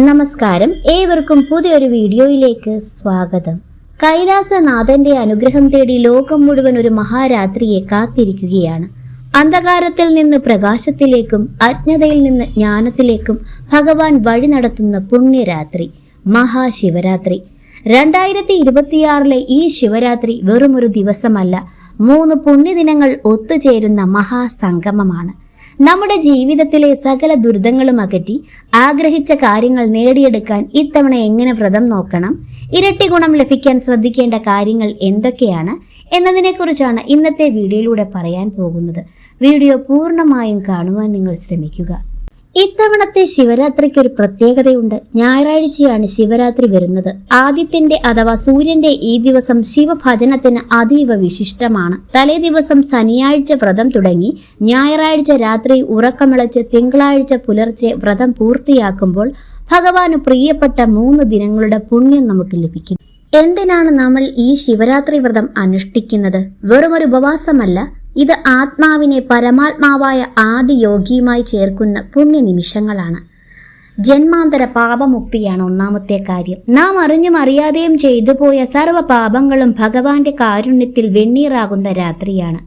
നമസ്കാരം. ഏവർക്കും പുതിയൊരു വീഡിയോയിലേക്ക് സ്വാഗതം. കൈലാസനാഥന്റെ അനുഗ്രഹം തേടി ലോകം മുഴുവൻ ഒരു മഹാരാത്രിയെ കാത്തിരിക്കുകയാണ്. അന്ധകാരത്തിൽ നിന്ന് പ്രകാശത്തിലേക്കും അജ്ഞതയിൽ നിന്ന് ജ്ഞാനത്തിലേക്കും ഭഗവാൻ വഴി നടത്തുന്ന പുണ്യരാത്രി മഹാശിവരാത്രി. രണ്ടായിരത്തി ഇരുപത്തിയാറിലെ ഈ ശിവരാത്രി വെറുമൊരു ദിവസമല്ല മൂന്ന് പുണ്യദിനങ്ങൾ ഒത്തുചേരുന്ന മഹാസംഗമമാണ്. നമ്മുടെ ജീവിതത്തിലെ സകല ദുരിതങ്ങളും അകറ്റി ആഗ്രഹിച്ച കാര്യങ്ങൾ നേടിയെടുക്കാൻ ഇത്തവണ എങ്ങനെ വ്രതം നോക്കണം? ഇരട്ടി ഗുണം ലഭിക്കാൻ ശ്രദ്ധിക്കേണ്ട കാര്യങ്ങൾ എന്തൊക്കെയാണ്? എന്നതിനെക്കുറിച്ചാണ് ഇന്നത്തെ വീഡിയോയിലൂടെ പറയാൻ പോകുന്നത്. വീഡിയോ പൂർണമായും കാണുവാൻ നിങ്ങൾ ശ്രമിക്കുക. ഇത്തവണത്തെ ശിവരാത്രിക്ക് ഒരു പ്രത്യേകതയുണ്ട്. ഞായറാഴ്ചയാണ് ശിവരാത്രി വരുന്നത്. ആദിത്യന്റെ അഥവാ സൂര്യന്റെ ഈ ദിവസം ശിവഭജനത്തിന് അതീവ വിശിഷ്ടമാണ്. തലേ ദിവസം ശനിയാഴ്ച വ്രതം തുടങ്ങി ഞായറാഴ്ച രാത്രി ഉറക്കമിളച്ച് തിങ്കളാഴ്ച പുലർച്ചെ വ്രതം പൂർത്തിയാക്കുമ്പോൾ ഭഗവാന് പ്രിയപ്പെട്ട മൂന്ന് ദിനങ്ങളുടെ പുണ്യം നമുക്ക് ലഭിക്കും. എന്തിനാണ് നമ്മൾ ഈ ശിവരാത്രി വ്രതം അനുഷ്ഠിക്കുന്നത്? വെറുമൊരു ഉപവാസമല്ല ഇത് ആത്മാവിനെ പരമാത്മാവായ ആദി യോഗിയുമായി ചേർക്കുന്ന പുണ്യ നിമിഷങ്ങളാണ് ജന്മാന്തര പാപമുക്തിയാണ് ഒന്നാമത്തെ കാര്യം. നാം അറിഞ്ഞും അറിയാതെയും ചെയ്തു പോയ സർവ പാപങ്ങളും ഭഗവാന്റെ കാരുണ്യത്തിൽ വെണ്ണീറാകുന്ന രാത്രിയാണ്.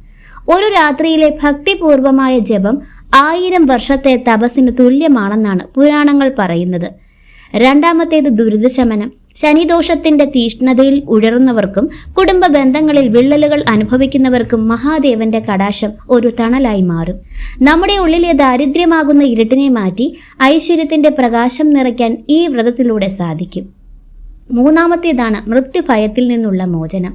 ഒരു രാത്രിയിലെ ഭക്തിപൂർവമായ ജപം ആയിരം വർഷത്തെ തപസ്സിന് തുല്യമാണെന്നാണ് പുരാണങ്ങൾ പറയുന്നത്. രണ്ടാമത്തേത് ദുരിതശമനം. ശനിദോഷത്തിന്റെ തീഷ്ണതയിൽ ഉഴറുന്നവർക്കും കുടുംബ ബന്ധങ്ങളിൽ വിള്ളലുകൾ അനുഭവിക്കുന്നവർക്കും മഹാദേവന്റെ കടാശം ഒരു തണലായി മാറും. നമ്മുടെ ഉള്ളിലെ ദാരിദ്ര്യമാകുന്ന ഇരുട്ടിനെ മാറ്റി ഐശ്വര്യത്തിന്റെ പ്രകാശം നിറയ്ക്കാൻ ഈ വ്രതത്തിലൂടെ സാധിക്കും. മൂന്നാമത്തേതാണ് മൃത്യുഭയത്തിൽ നിന്നുള്ള മോചനം.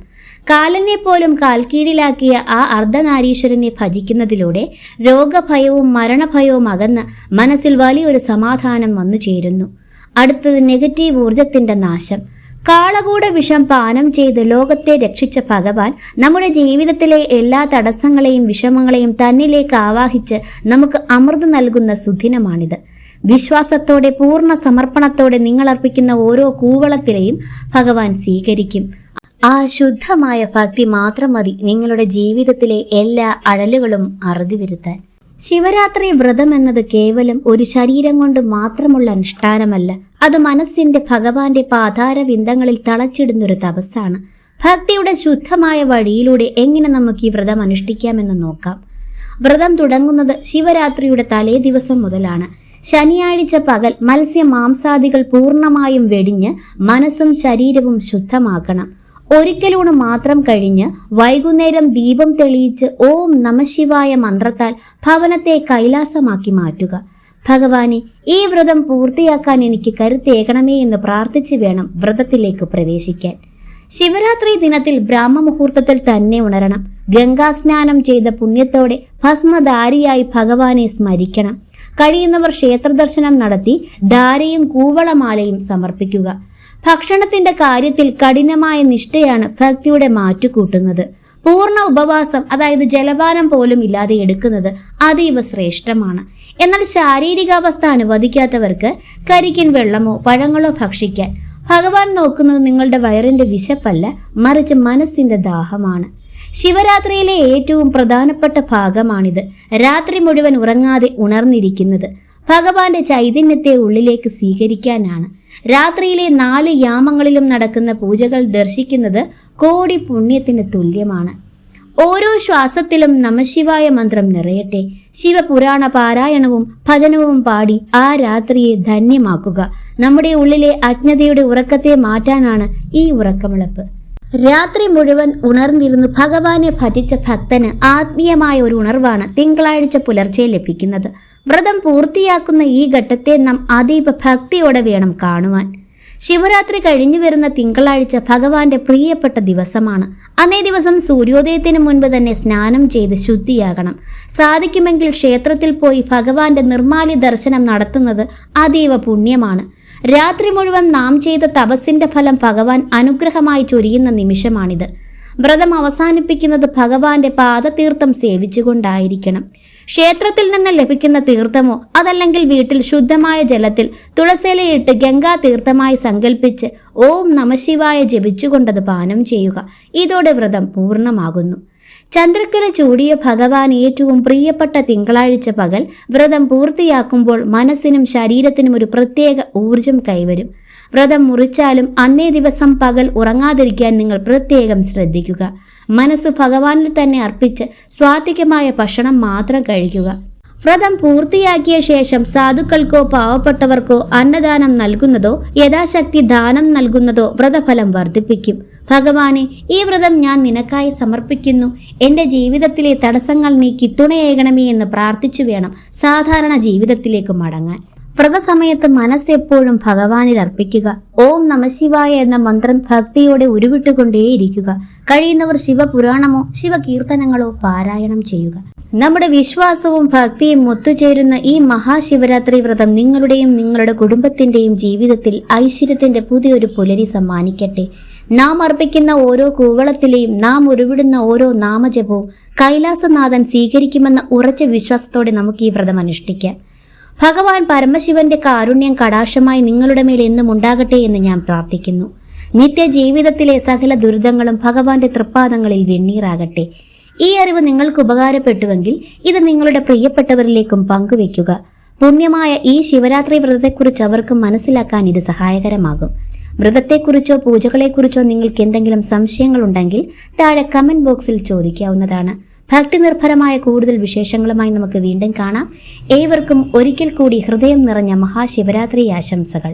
കാലനെ പോലും കാൽക്കീഴിലാക്കിയ ആ അർദ്ധനാരീശ്വരനെ ഭജിക്കുന്നതിലൂടെ രോഗഭയവും മരണഭയവും അകന്ന് മനസ്സിൽ വലിയൊരു സമാധാനം വന്നു ചേരുന്നു അടുത്തത് നെഗറ്റീവ് ഊർജത്തിന്റെ നാശം. കാളകൂട വിഷം പാനം ചെയ്ത് ലോകത്തെ രക്ഷിച്ച ഭഗവാൻ നമ്മുടെ ജീവിതത്തിലെ എല്ലാ തടസ്സങ്ങളെയും വിഷമങ്ങളെയും തന്നിലേക്ക് ആവാഹിച്ച് നമുക്ക് അമൃത് നൽകുന്ന സുദിനമാണിത്. വിശ്വാസത്തോടെ പൂർണ സമർപ്പണത്തോടെ നിങ്ങൾ അർപ്പിക്കുന്ന ഓരോ കൂവളത്തിലെയും ഭഗവാൻ സ്വീകരിക്കും. ആ ശുദ്ധമായ ഭക്തി മാത്രം മതി നിങ്ങളുടെ ജീവിതത്തിലെ എല്ലാ അഴലുകളും അറുതി വരുത്താൻ. ശിവരാത്രി വ്രതം എന്നത് കേവലം ഒരു ശരീരം കൊണ്ട് മാത്രമുള്ള അനുഷ്ഠാനമല്ല. അത് മനസ്സിന്റെ ഭഗവാന്റെ പാതാരവിന്ദങ്ങളിൽ തളച്ചിടുന്നൊരു തപസ്സാണ്. ഭക്തിയുടെ ശുദ്ധമായ വഴിയിലൂടെ എങ്ങനെ നമുക്ക് ഈ വ്രതം അനുഷ്ഠിക്കാമെന്ന് നോക്കാം. വ്രതം തുടങ്ങുന്നത് ശിവരാത്രിയുടെ തലേ ദിവസം മുതലാണ്. ശനിയാഴ്ച പകൽ മത്സ്യ മാംസാദികൾ പൂർണമായും വെടിഞ്ഞ് മനസ്സും ശരീരവും ശുദ്ധമാക്കണം ഒരിക്കലൂണ് മാത്രം കഴിഞ്ഞ് വൈകുന്നേരം ദീപം തെളിയിച്ച് ഓം നമശിവായ മന്ത്രത്താൽ ഭവനത്തെ കൈലാസമാക്കി മാറ്റുക. ഭഗവാനെ ഈ വ്രതം പൂർത്തിയാക്കാൻ എനിക്ക് കരുത്തേകണമേ എന്ന് പ്രാർത്ഥിച്ചു വേണം വ്രതത്തിലേക്ക് പ്രവേശിക്കാൻ. ശിവരാത്രി ദിനത്തിൽ ബ്രാഹ്മമുഹൂർത്തത്തിൽ തന്നെ ഉണരണം. ഗംഗാസ്നാനം ചെയ്ത പുണ്യത്തോടെ ഭസ്മധാരിയായി ഭഗവാനെ സ്മരിക്കണം. കഴിയുന്നവർ ക്ഷേത്രദർശനം നടത്തി ധാരയും കൂവളമാലയും സമർപ്പിക്കുക. ഭക്ഷണത്തിന്റെ കാര്യത്തിൽ കഠിനമായ നിഷ്ഠയാണ് ഭക്തിയുടെ മാറ്റുകൂട്ടുന്നത് പൂർണ ഉപവാസം അതായത് ജലപാനം പോലും ഇല്ലാതെ എടുക്കുന്നത് അതീവ ശ്രേഷ്ഠമാണ്. എന്നാൽ ശാരീരികാവസ്ഥ അനുവദിക്കാത്തവർക്ക് കരിക്കിൻ വെള്ളമോ പഴങ്ങളോ ഭക്ഷിക്കാൻ ഭഗവാൻ നോക്കുന്നത് നിങ്ങളുടെ വയറിന്റെ വിശപ്പല്ല മറിച്ച് മനസ്സിന്റെ ദാഹമാണ്. ശിവരാത്രിയിലെ ഏറ്റവും പ്രധാനപ്പെട്ട ഭാഗമാണിത്. രാത്രി മുഴുവൻ ഉറങ്ങാതെ ഉണർന്നിരിക്കുന്നത്. ഭഗവാന്റെ ചൈതന്യത്തെ ഉള്ളിലേക്ക് സ്വീകരിക്കാനാണ്. രാത്രിയിലെ നാല് യാമങ്ങളിലും നടക്കുന്ന പൂജകൾ ദർശിക്കുന്നത് കോടി പുണ്യത്തിന് തുല്യമാണ്. ഓരോ ശ്വാസത്തിലും നമശിവായ മന്ത്രം നിറയട്ടെ. ശിവപുരാണ പാരായണവും ഭജനവും പാടി ആ രാത്രിയെ ധന്യമാക്കുക. നമ്മുടെ ഉള്ളിലെ അജ്ഞതയുടെ ഉറക്കത്തെ മാറ്റാനാണ് ഈ ഉറക്കമിളപ്പ്. രാത്രി മുഴുവൻ ഉണർന്നിരുന്ന് ഭഗവാനെ ഭജിച്ച ഭക്തന് ആത്മീയമായ ഒരു ഉണർവാണ് തിങ്കളാഴ്ച പുലർച്ചെ ലഭിക്കുന്നത്. വ്രതം പൂർത്തിയാക്കുന്ന ഈ ഘട്ടത്തെ നാം അതീവ ഭക്തിയോടെ വേണം കാണുവാൻ. ശിവരാത്രി കഴിഞ്ഞു വരുന്ന തിങ്കളാഴ്ച ഭഗവാന്റെ പ്രിയപ്പെട്ട ദിവസമാണ്. അന്നേ ദിവസം സൂര്യോദയത്തിന് മുൻപ് തന്നെ സ്നാനം ചെയ്ത് ശുദ്ധിയാകണം. സാധിക്കുമെങ്കിൽ ക്ഷേത്രത്തിൽ പോയി ഭഗവാന്റെ നിർമാല്യ ദർശനം നടത്തുന്നത് അതീവ പുണ്യമാണ്. രാത്രി മുഴുവൻ നാം ചെയ്ത തപസ്സിന്റെ ഫലം ഭഗവാൻ അനുഗ്രഹമായി ചൊരിയുന്ന നിമിഷമാണിത്. വ്രതം അവസാനിപ്പിക്കുന്നത് ഭഗവാന്റെ പാദതീർത്ഥം സേവിച്ചുകൊണ്ടായിരിക്കണം. ക്ഷേത്രത്തിൽ നിന്ന് ലഭിക്കുന്ന തീർത്ഥമോ അതല്ലെങ്കിൽ വീട്ടിൽ ശുദ്ധമായ ജലത്തിൽ തുളസിലയിട്ട് ഗംഗാ തീർത്ഥമായി സങ്കല്പിച്ച് ഓം നമശിവായ ജപിച്ചുകൊണ്ടത് പാനം ചെയ്യുക. ഇതോടെ വ്രതം പൂർണമാകുന്നു. ചന്ദ്രക്കല ചൂടിയ ഭഗവാൻ ഏറ്റവും പ്രിയപ്പെട്ട തിങ്കളാഴ്ച പകൽ വ്രതം പൂർത്തിയാക്കുമ്പോൾ മനസ്സിനും ശരീരത്തിനും ഒരു പ്രത്യേക ഊർജം കൈവരും. വ്രതം മുറിച്ചാലും അന്നേ ദിവസം പകൽ ഉറങ്ങാതിരിക്കാൻ നിങ്ങൾ പ്രത്യേകം ശ്രദ്ധിക്കുക. മനസ്സ് ഭഗവാനിൽ തന്നെ അർപ്പിച്ച് സ്വാത്വികമായ ഭക്ഷണം മാത്രം കഴിക്കുക. വ്രതം പൂർത്തിയാക്കിയ ശേഷം സാധുക്കൾക്കോ പാവപ്പെട്ടവർക്കോ അന്നദാനം നൽകുന്നതോ യഥാശക്തി ദാനം നൽകുന്നതോ വ്രതഫലം വർദ്ധിപ്പിക്കും. ഭഗവാനെ ഈ വ്രതം ഞാൻ നിനക്കായി സമർപ്പിക്കുന്നു. എന്റെ ജീവിതത്തിലെ തടസ്സങ്ങൾ നീക്കി തുണയേകണമേ എന്ന് പ്രാർത്ഥിച്ചു വേണം സാധാരണ ജീവിതത്തിലേക്ക് മടങ്ങാൻ. വ്രതസമയത്ത് മനസ്സെപ്പോഴും ഭഗവാനിൽ അർപ്പിക്കുക. ഓം നമശിവായ എന്ന മന്ത്രം ഭക്തിയോടെ ഉരുവിട്ടുകൊണ്ടേയിരിക്കുക കഴിയുന്നവർ ശിവപുരാണമോ ശിവകീർത്തനങ്ങളോ പാരായണം ചെയ്യുക. നമ്മുടെ വിശ്വാസവും ഭക്തിയും ഒത്തുചേരുന്ന ഈ മഹാശിവരാത്രി വ്രതം നിങ്ങളുടെയും നിങ്ങളുടെ കുടുംബത്തിന്റെയും ജീവിതത്തിൽ ഐശ്വര്യത്തിന്റെ പുതിയൊരു പുലരി സമ്മാനിക്കട്ടെ. നാം അർപ്പിക്കുന്ന ഓരോ കൂവളത്തിലെയും നാം ഉരുവിടുന്ന ഓരോ നാമജപവും കൈലാസനാഥൻ സ്വീകരിക്കുമെന്ന ഉറച്ച വിശ്വാസത്തോടെ നമുക്ക് ഈ വ്രതം അനുഷ്ഠിക്കാം. ഭഗവാൻ പരമശിവന്റെ കാരുണ്യം കടാക്ഷമായി നിങ്ങളുടെ മേൽ എന്നും ഉണ്ടാകട്ടെ എന്ന് ഞാൻ പ്രാർത്ഥിക്കുന്നു. നിത്യ ജീവിതത്തിലെ സകല ദുരിതങ്ങളും ഭഗവാന്റെ തൃപ്പാദങ്ങളിൽ വെണ്ണീറാകട്ടെ. ഈ അറിവ് നിങ്ങൾക്ക് ഉപകാരപ്പെട്ടുവെങ്കിൽ ഇത് നിങ്ങളുടെ പ്രിയപ്പെട്ടവരിലേക്കും പങ്കുവെക്കുക പുണ്യമായ ഈ ശിവരാത്രി വ്രതത്തെക്കുറിച്ച് അവർക്ക് മനസ്സിലാക്കാൻ ഇത് സഹായകരമാകും. വ്രതത്തെക്കുറിച്ചോ പൂജകളെക്കുറിച്ചോ നിങ്ങൾക്ക് എന്തെങ്കിലും സംശയങ്ങളുണ്ടെങ്കിൽ താഴെ കമന്റ് ബോക്സിൽ ചോദിക്കാവുന്നതാണ്. ഭക്തി നിർഭരമായ കൂടുതൽ വിശേഷങ്ങളുമായി നമുക്ക് വീണ്ടും കാണാം. ഏവർക്കും ഒരിക്കൽ കൂടി ഹൃദയം നിറഞ്ഞ മഹാശിവരാത്രി ആശംസകൾ.